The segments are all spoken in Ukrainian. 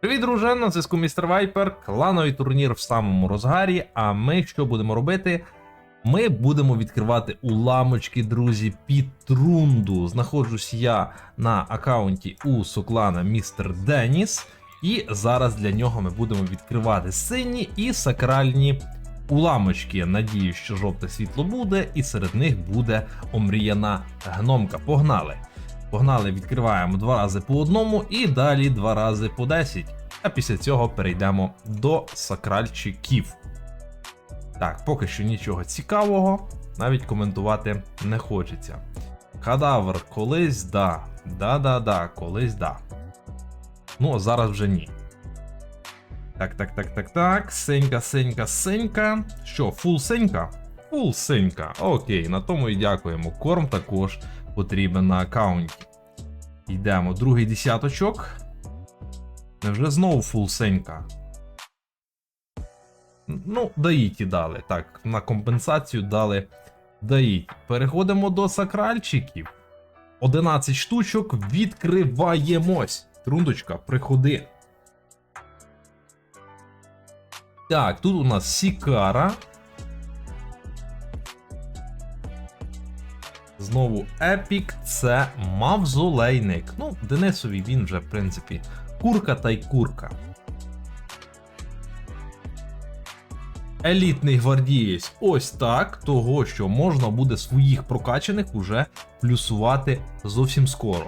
Привіт, друже, на зв'язку містер Вайпер, клановий турнір в самому розгарі. А ми що будемо робити? Ми будемо відкривати уламочки, друзі, під трунду. Знаходжусь я на аккаунті у соклана Містер Деніс. І зараз для нього ми будемо відкривати сині і сакральні уламочки. Надію, що жовте світло буде, і серед них буде омріяна гномка. Погнали! Погнали, відкриваємо два рази по одному і далі два рази по 10. А після цього перейдемо до сакральчиків. Так, поки що нічого цікавого, навіть коментувати не хочеться. Кадавр, колись да. Да-да-да, колись да. Ну, а зараз вже ні. Так, так, так, так, так. Сенька, сенька, сенька. Що, фул сенька? Фул сенька. Окей, на тому і дякуємо. Корм також потрібен на аккаунті. Йдемо, другий десяточок. Невже знову фул сенька? Ну, даїті дали. Так, на компенсацію дали даїті. Переходимо до сакральчиків. 11 штучок, відкриваємось. Трундочка, приходи. Так, тут у нас Сікара. Знову Епік, це Мавзолейник. Ну, Денисові він вже, в принципі, курка та й курка. Елітний гвардієць. Ось так. Того, що можна буде своїх прокачаних уже плюсувати зовсім скоро.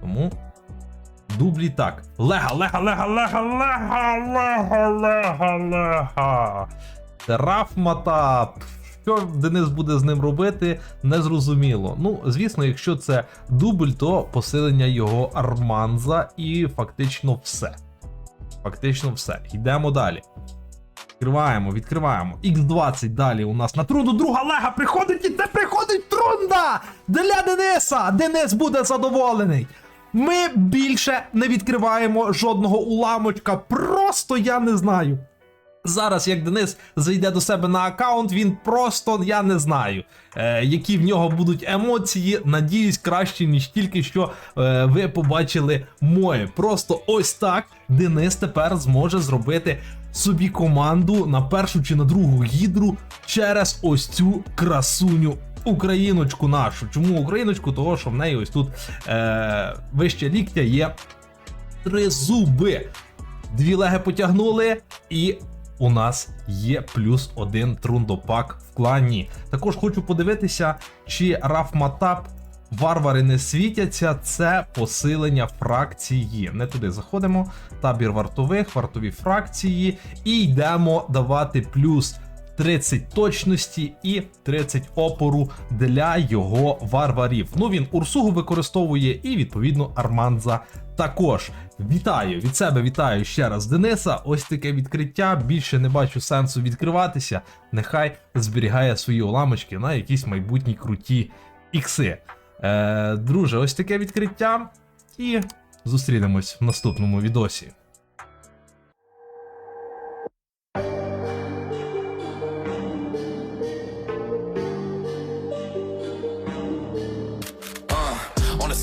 Тому. Дублі так. Лега, лега, лега, лега, лега, лега, лега, лега. Трафматап. Що Денис буде з ним робити, незрозуміло. Ну, звісно, якщо це дубль, то посилення його арманза і фактично все. Фактично все. Йдемо далі. Відкриваємо, відкриваємо. Х20 далі у нас на трунду. Друга лега приходить і це приходить трунда! Для Дениса! Денис буде задоволений. Ми більше не відкриваємо жодного уламочка. Просто я не знаю. Зараз, як Денис зайде до себе на аккаунт, він просто я не знаю, е, які в нього будуть емоції. Надіюсь, кращі, ніж тільки що е, ви побачили моє. Просто ось так Денис тепер зможе зробити собі команду на першу чи на другу гідру через ось цю красуню. Україночку нашу. Чому Україночку? Того, що в неї ось тут е, вище ліктя є три зуби. Дві леги потягнули, і у нас є плюс один трундопак в клані. Також хочу подивитися, чи Рафматап варвари не світяться. Це посилення фракції. Не туди заходимо. Табір вартових, вартові фракції. І йдемо давати плюс 30 точності і 30 опору для його варварів. Ну він Урсугу використовує і відповідно Арманза також. Вітаю від себе, вітаю ще раз Дениса. Ось таке відкриття. Більше не бачу сенсу відкриватися. Нехай зберігає свої уламочки на якісь майбутні круті ікси. Е, друже, ось таке відкриття. І зустрінемось в наступному відосі.